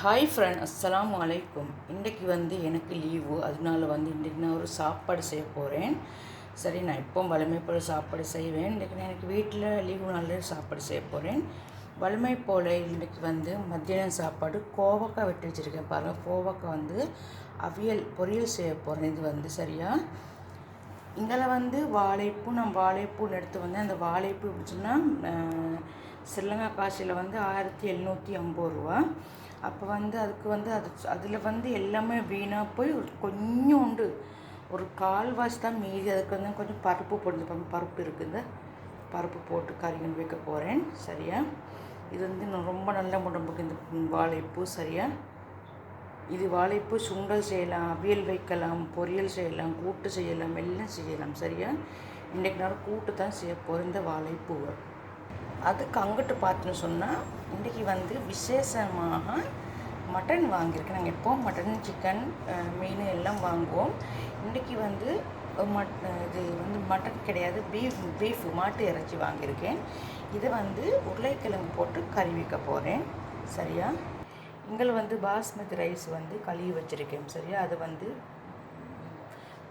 Hi friend அஸ்ஸலாமு அலைக்கும் இன்றைக்கு வந்து எனக்கு லீவு அதனால வந்து இன்றைக்கி நான் ஒரு சாப்பாடு செய்ய போகிறேன் சரி நான் இப்போ வலிமை போல் சாப்பாடு செய்வேன். இன்றைக்கு நான் எனக்கு வீட்டில் லீவு நாளில் சாப்பாடு செய்ய போகிறேன் வலிமை போல் இன்றைக்கி வந்து மத்தியானம் சாப்பாடு கோவக்காய் வெட்டி வச்சுருக்கேன். பாருங்கள் கோவக்காய் வந்து அவியல் பொரியல் செய்ய போகிறேன் இது வந்து சரியா? இங்கே வந்து வாழைப்பூ நான் வாழைப்பூன்னு எடுத்து வந்தேன். அந்த வாழைப்பூ எப்படி சொன்னால் ஸ்ரீலங்கா காசியில் வந்து ஆயிரத்தி எழுநூற்றி ஐம்பது ரூபா. அப்போ வந்து அதுக்கு வந்து அது அதில் வந்து எல்லாமே வீணாக போய் ஒரு கொஞ்சோண்டு ஒரு கால்வாசி தான் மீதி. அதுக்கு வந்து கொஞ்சம் பருப்பு போட்டு பருப்பு இருக்குது பருப்பு போட்டு கறிகள் வைக்க போகிறேன் சரியா? இது வந்து இன்னும் ரொம்ப நல்ல உடம்புக்கு இந்த வாழைப்பூ. சரியா? இது வாழைப்பூ சுண்டல் செய்யலாம் அவியல் வைக்கலாம் பொரியல் செய்யலாம் கூட்டு செய்யலாம் எல்லாம் செய்யலாம். சரியா? இன்றைக்கு நான் கூட்டு தான் செய்ய போகிற இந்த வாழைப்பூவை. அதுக்கு அங்கிட்டு பார்த்துன்னு சொன்னால் இன்றைக்கி வந்து விசேஷமாக மட்டன் வாங்கியிருக்கேன். நாங்கள் எப்போவும் மட்டன் சிக்கன் மீன் எல்லாம் வாங்குவோம். இன்றைக்கி வந்து மட் இது வந்து மட்டன் கிடையாது பீஃப் பீஃப் மாட்டு இறைச்சி வாங்கியிருக்கேன். இதை வந்து உருளைக்கிழங்கு போட்டு கறி வைக்க போகிறேன் சரியா? இங்கே வந்து பாஸ்மதி ரைஸ் வந்து கழுவி வச்சுருக்கேன். சரியா? அது வந்து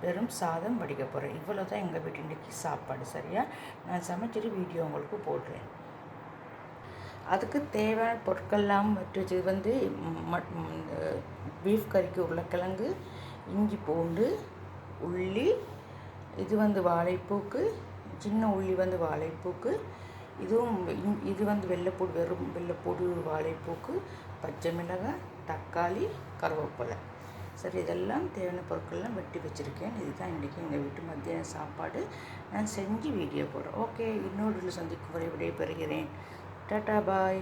வெறும் சாதம் வடிக்க போகிறேன் இவ்வளோ தான் எங்கள் வீட்டு இன்றைக்கி சாப்பாடு சரியா? நான் சமைச்சிட்டு வீடியோ உங்களுக்கு போடுறேன். அதுக்கு தேவையான பொருட்கள்லாம் வச்சு வந்து மட் பீஃப் கறிக்கு உருளைக்கிழங்கு இஞ்சி பூண்டு உள்ளி இது வந்து வாழைப்பூக்கு சின்ன உள்ளி வந்து வாழைப்பூக்கு இதுவும் இது வந்து வெள்ளைப்பூடு வெறும் வெள்ளைப்பூடு வாழைப்பூக்கு பச்சை மிளகாய் தக்காளி கருவேப்பிலை. சரி இதெல்லாம் தேவையான பொருட்கள்லாம் வெட்டி வச்சுருக்கேன். இதுதான் இன்றைக்கி எங்கள் வீட்டு மத்தியான சாப்பாடு. நான் செஞ்சு வீடியோ போடுறேன். ஓகே இன்னொரு சந்திக்கும் வரை விடைபெறுகிறேன். Tata bye.